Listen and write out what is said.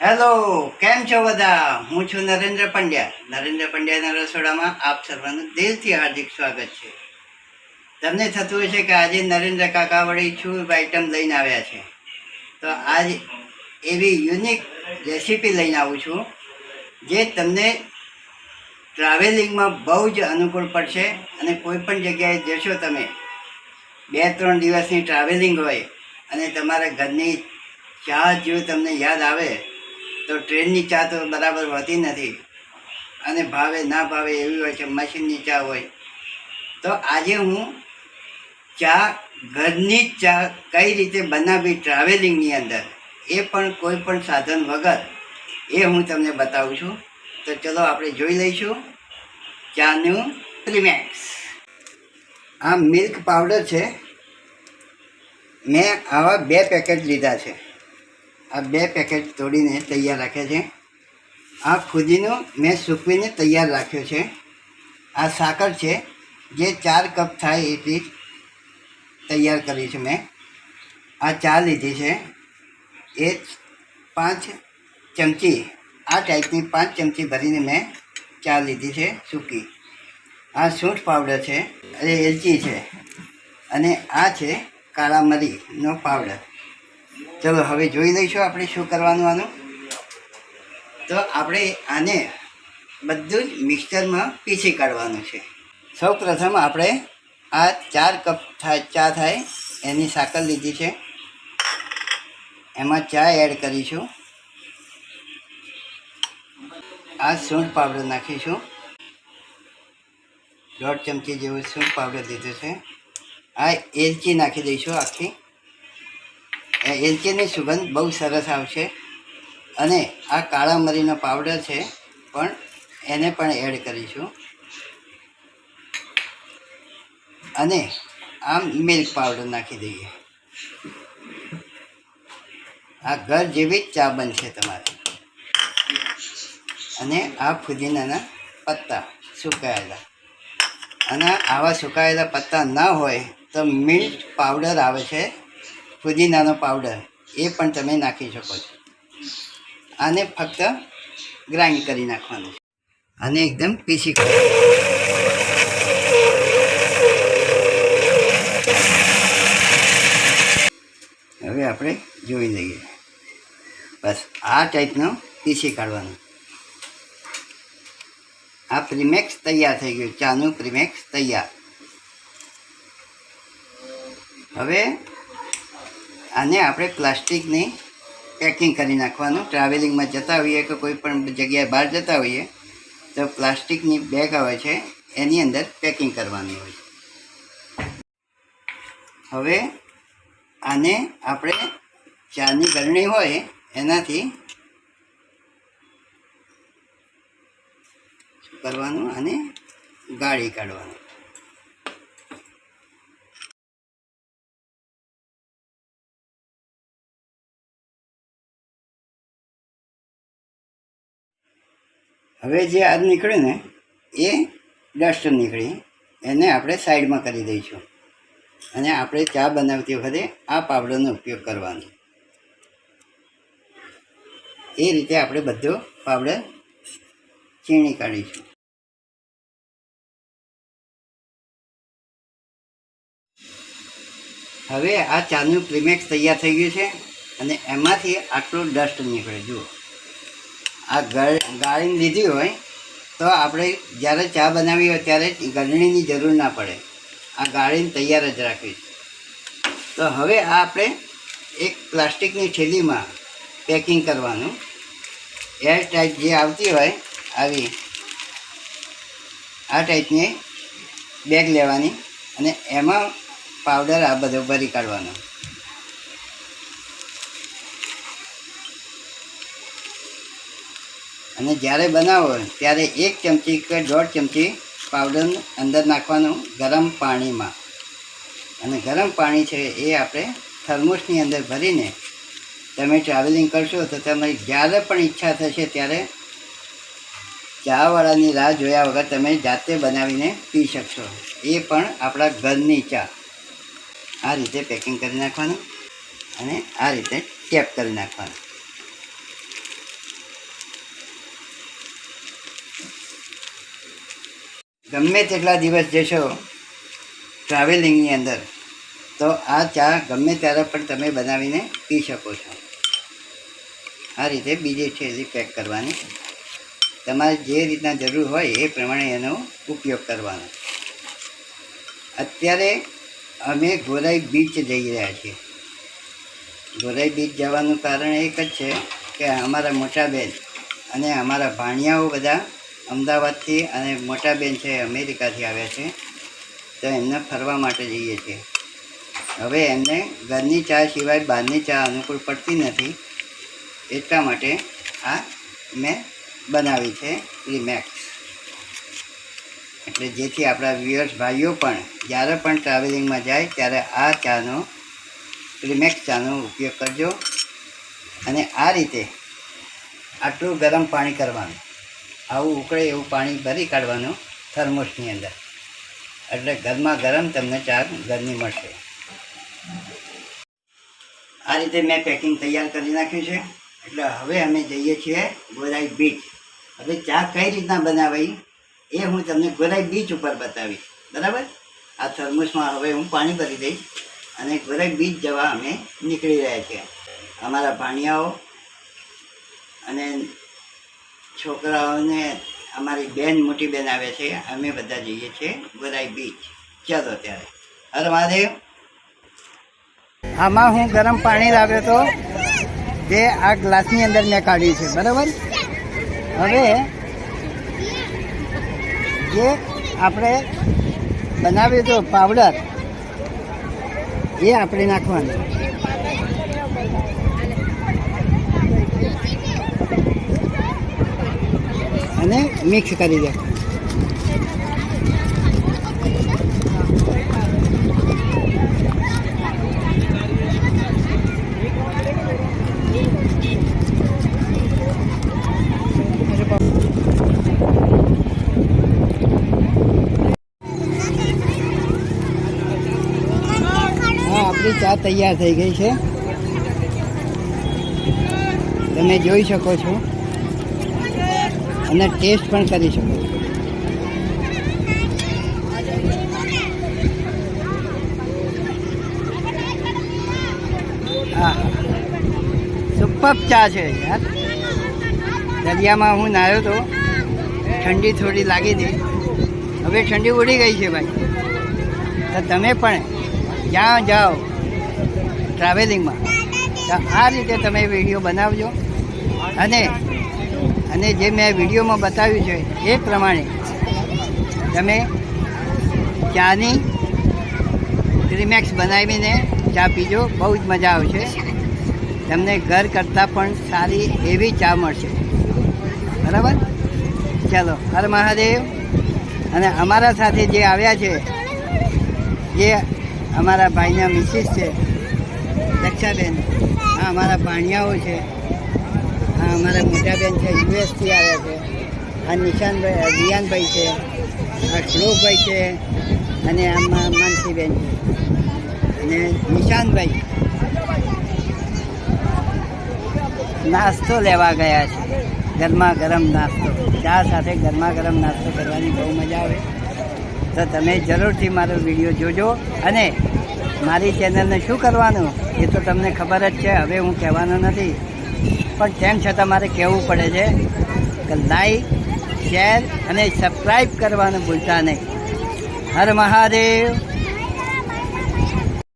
Hello કેમ છો બધા? હું છું નરેન્દ્ર પંડ્યા. નરેન્દ્ર પંડ્યાના રસોડામાં આપ સર્વનું દિલથી હાર્દિક સ્વાગત છે. તમને થતું હશે કે આજે નરેન્દ્ર કાકા વળી છું આઈટમ લઈને આવ્યા છે. તો આજ એવી યુનિક રેસીપી લઈને આવું છું, જે તમને ટ્રાવેલિંગમાં બહુ જ અનુકૂળ પડશે અને કોઈ પણ જગ્યાએ જશો તમે બે ત્રણ દિવસની ટ્રાવેલિંગ હોય અને તમારા ઘરની ચા જો તમને યાદ આવે તો ટ્રેનની ચા તો બરાબર હોતી નથી. અને ભાવે ના ભાવે એવી હોય છે મશીનની ચા હોય. તો આજે હું ચા ઘરની જ ચા કઈ રીતે બનાવવી ટ્રાવેલિંગની અંદર, એ પણ કોઈ પણ સાધન વગર, એ હું તમને બતાવું છું. તો ચલો આપણે જોઈ લઈશું ચાનું પ્રિમેક્સ આ મિલ્ક પાવડર છે. મેં આવા બે પેકેટ લીધા છે. આ બે પેકેટ તોડીને તૈયાર રાખ્યા છે. આ ફુદીનો મેં સૂકવીને તૈયાર રાખ્યો છે. આ સાકર છે, જે ચાર કપ થાય એટલી તૈયાર કરી છે મેં. આ ચા લીધી છે. એ પાંચ ચમચી, આ ટાઈપની પાંચ ચમચી ભરીને મેં ચા લીધી છે સૂકી. આ સૂંઠ પાવડર છે અને એલચી છે. અને આ છે કાળા મરીનો પાવડર. ચલો, હવે જોઈ લઈશું આપણે શું કરવાનું આનું. તો આપણે આને બધું જ મિક્સરમાં પીસી કાઢવાનું છે. સૌ પ્રથમ આપણે આ ચાર કપ થાય, ચા થાય, એની સાકર લીધી છે. એમાં ચા એડ કરીશું. આ સૂંઠ પાવડર નાખીશું. દોઢ ચમચી જેવું સૂંઠ પાવડર લીધું છે. આ એલચી નાખી દઈશું આખી. એલચીની સુગંધ બહુ સરસ આવશે. અને આ કાળા મરીનો પાવડર છે, પણ એને પણ એડ કરીશું. અને આમ મિલ્ક પાવડર નાખી દઈએ. આ ઘર જેવી જ ચા બનશે તમારે. અને આ ફુદીનાના પત્તા સુકાયેલા. અને આવા સુકાયેલા પત્તા ના હોય તો મિલ્ક પાવડર આવે છે. ફુદીનાનો પાવડર એ પણ તમે નાખી શકો છો. આને ફક્ત ગ્રાઇન્ડ કરી નાખવાનું છે. આને એકદમ પીસી કાઢો હવે આપણે જોઈ લઈએ. બસ, આ ટાઈપનો પીસી કાઢવાનું. આ પ્રીમેક્સ તૈયાર થઈ ગયું. ચાનું પ્રીમેક્સ તૈયાર. હવે આને આપણે પ્લાસ્ટિકની પેકિંગ કરી નાખવાનું. ટ્રાવેલિંગમાં જતા હોઈએ કે કોઈ પણ જગ્યાએ બહાર જતા હોઈએ, તો પ્લાસ્ટિકની બેગ આવે છે, એની અંદર પેકિંગ કરવાની હોય હવે આને આપણે ચાની ગરણી હોય, એનાથી કરવાનું? અને ગાળી કાઢવાનું. હવે જે આ નીકળ્યું ને, એ ડસ્ટ નીકળી, એને આપણે સાઈડમાં કરી દઈશું. અને આપણે ચા બનાવતી વખતે આ પાવડરનો ઉપયોગ કરવાનો. એ રીતે આપણે બધો પાવડર ચીણી કાઢીશું. હવે આ ચાનું પ્રીમેક્સ તૈયાર થઈ ગયું છે અને એમાંથી આટલું ડસ્ટ નીકળે, જુઓ. આ ગળ ગાળીને લીધી હોય, તો આપણે જ્યારે ચા બનાવી હોય ત્યારે ગળણીની જરૂર ના પડે. આ ગાળીને તૈયાર જ રાખવી. તો હવે આ આપણે એક પ્લાસ્ટિકની થેલીમાં પેકિંગ કરવાનું. એર ટાઈપ જે આવતી હોય આવી, આ ટાઈપની બેગ લેવાની અને એમાં પાવડર આ બધો ભરી કાઢવાનો. અને જ્યારે બનાવો, ત્યારે એક ચમચી કે દોઢ ચમચી પાવડર અંદર નાખવાનું ગરમ પાણીમાં. અને ગરમ પાણી છે એ આપણે થર્મોસની અંદર ભરીને તમે ટ્રાવેલિંગ કરશો તો તમે જ્યારે પણ ઈચ્છા થશે ત્યારે ચાવાળાની રાહ જોયા વગર તમે જાતે બનાવીને પી શકશો. એ પણ આપણા ઘરની ચા. આ રીતે પેકિંગ કરી નાખવાનું અને આ રીતે ટેપ કરી નાખવાનું. ગમે તેટલા દિવસ જશો ટ્રાવેલિંગની અંદર, તો આ ચા ગમે ત્યારે પણ તમે બનાવીને પી શકો છો. આ રીતે બીજી થેલી પેક કરવાની. તમારે જે રીતના જરૂર હોય એ પ્રમાણે એનો ઉપયોગ કરવાનો. અત્યારે અમે ગોરાઈ બીચ જઈ રહ્યા છીએ. ગોરાઈ બીચ જવાનું કારણ એક જ છે કે અમારા મોટા બેન અને અમારા ભાણિયાઓ બધા અમદાવાદથી અને મોટા બેન છે, અમેરિકાથી આવ્યા છે. તો એમને ફરવા માટે જઈએ છીએ. હવે એમને ઘરની ચા સિવાય બહારની ચા અનુકૂળ પડતી નથી. એટલા માટે આ મેં બનાવી છે રીમેક્સ એટલે જેથી આપણા વ્યુઅર્સ ભાઈઓ પણ જ્યારે પણ ટ્રાવેલિંગમાં જાય, ત્યારે આ ચાનો રીમેક્સ ચાનો ઉપયોગ કરજો. અને આ રીતે આટલું ગરમ પાણી કરવાનું. આવું ઉકળે એવું પાણી ભરી કાઢવાનું થર્મોસની અંદર. એટલે ઘરમાં ગરમ તમને ચા ગરમી મળશે. આ રીતે મેં પેકિંગ તૈયાર કરી નાખ્યું છે. એટલે હવે અમે જઈએ છીએ ગોરાઈ બીચ હવે ચા કઈ રીતના બનાવાઈ એ હું તમને ગોરાઈ બીચ ઉપર બતાવીશ. બરાબર? આ થર્મોસમાં હવે હું પાણી ભરી દઈશ અને ગોરાઈ બીચ જવા અમે નીકળી રહ્યા છીએ. અમારા ભાણિયાઓ અને છોકરાઓને અમારી બેન, મોટી બેન આવે છે, અમે બધા જઈએ છીએ ગોરાઈ બીચ ચાલો ત્યારે. હર મહાદેવ. આમાં હું ગરમ પાણી લાવ્યો હતો જે આ ગ્લાસની અંદર મેં કાઢ્યું છે, બરાબર? હવે જે આપણે બનાવ્યું હતું પાવડર એ આપણે નાખવાનું. અને મિક્સ કરી દે. આપણી ચા તૈયાર થઈ ગઈ છે. તમે જોઈ શકો છો. અને ટેસ્ટ પણ કરી શકો છો. હા. સુપર ચા છે યાર. દરિયામાં હું નાહ્યો તો ઠંડી થોડી લાગી હતી. હવે ઠંડી ઉડી ગઈ છે ભાઈ. તો તમે પણ જ્યાં જાઓ ટ્રાવેલિંગમાં તો આ રીતે તમે વીડિયો બનાવજો. અને અને જે મેં વિડીયોમાં બતાવ્યું છે, એ પ્રમાણે તમે ચાની રિમેક્સ બનાવીને ચા પીજો, બહુ જ મજા આવશે. તમને ઘર કરતાં પણ સારી એવી ચા મળશે. બરાબર? ચાલો, હર મહાદેવ. અને અમારા સાથે જે આવ્યા છે જે અમારા ભાઈના મિસિસ છે, દક્ષાબેન. આ અમારા ભાણિયાઓ છે. અમારા મોટા બેન છે, યુએસથી આવ્યા છે, આ નિશાનભાઈ રિયાનભાઈ છે, આ શ્લોકભાઈ છે, અને આમાં માનસીબેન છે. અને નિશાનભાઈ. નાસ્તો લેવા ગયા છે. ગરમા ગરમ નાસ્તો. ચા સાથે ગરમા ગરમ નાસ્તો કરવાની બહુ મજા આવે. તો તમે જરૂરથી મારો વીડિયો જોજો. અને મારી ચેનલને શું કરવાનું, એ તો તમને ખબર જ છે. હવે હું કહેવાનો નથી. પણ તેમ છતાં મારે કહેવું પડે છે કે લાઈક શેર અને સબસ્ક્રાઈબ કરવાનું ભૂલતા નહીં. હર મહાદેવ.